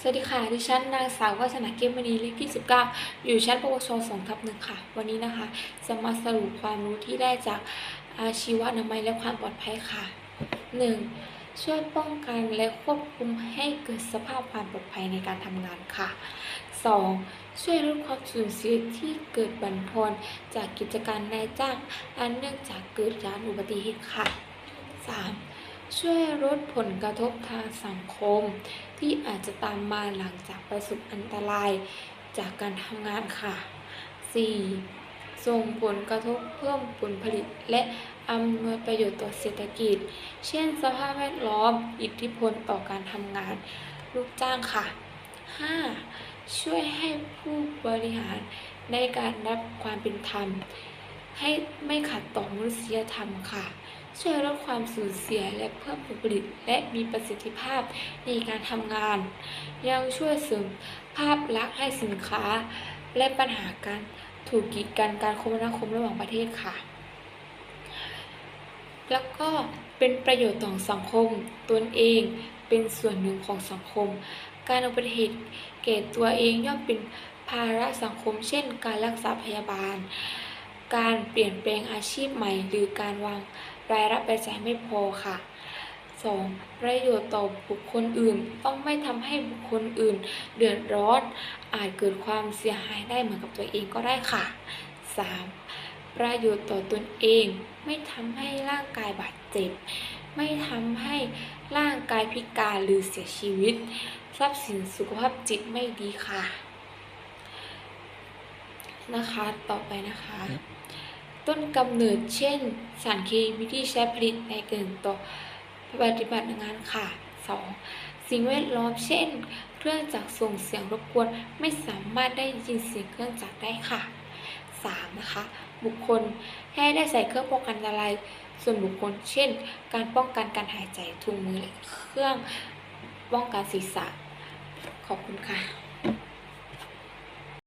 สวัสดีค่ะ ดิฉันนางสาววัฒนาเกมมณีเลขที่ 19 อยู่ชั้นปวช2ทับหนึ่งค่ะ วันนี้นะคะ จะมาสรุปความรู้ที่ได้จากอาชีวนามัยและความปลอดภัยค่ะ 1. ช่วยป้องกันและควบคุมให้เกิดสภาพความปลอดภัยในการทำงานค่ะ 2. ช่วยลดความสูญเสียที่เกิดบั่นทอนจากกิจการนายจ้าง อันเนื่องจากเกิดจากอุบัติเหตุค่ะ 3. ช่วยลดผลกระทบทางสังคม ที่อาจจะตามมาหลังจากประสบอันตรายจากการทำงานค่ะ 4. ส่งผลกระทบเพิ่มผลผลิตและอำนวยประโยชน์ต่อเศรษฐกิจ เช่นสภาพแวดล้อม อิทธิพลต่อการทำงาน ลูกจ้างค่ะ 5. ช่วยให้ผู้บริหารในการรับความเป็นธรรม ให้ไม่ขัดต่อมนุษยธรรมค่ะ ช่วยลดความสูญเสียและเพิ่มผลผลิตและมีประสิทธิภาพในการทำงาน ยังช่วยเสริมภาพลักษณ์ให้สินค้า และปัญหาการถูกกีดกันการคมนาคมระหว่างประเทศค่ะ แล้วก็เป็นประโยชน์ต่อสังคมตนเองเป็นส่วนหนึ่งของสังคม การอุบัติเหตุแก่ตัวเองย่อมเป็นภาระสังคม เช่น การรักษาพยาบาล การเปลี่ยนแปลงอาชีพใหม่ หรือการวางรายรับรายจ่ายไม่พอค่ะ 2. ประโยชน์ต่อบุคคลอื่นต้องไม่ทำให้บุคคลอื่น เดือดร้อนอาจเกิดความเสียหายได้เหมือนกับตัวเองก็ได้ค่ะ 3. ประโยชน์ต่อตนเองไม่ทำให้ร่างกายบาดเจ็บ ไม่ทำให้ร่างกายพิการหรือเสียชีวิต ทรัพย์สินสุขภาพจิตไม่ดีค่ะ นะคะ ต่อไปนะคะ ต้นกำเนิดเช่น สารเคมีที่ใช้ผลิตในเกินต่อปฏิบัติงานค่ะ 2. สิ่งแวดล้อมเช่น เครื่องจักรส่งเสียงรบกวนไม่สามารถได้ยินเสียงเครื่องจักรได้ค่ะ 3. นะคะ บุคคลให้ได้ใส่เครื่องป้องกันอันตรายส่วนบุคคล เช่น การป้องกันการหายใจถุงมือและเครื่องป้องกันศีรษะ ขอบคุณค่ะ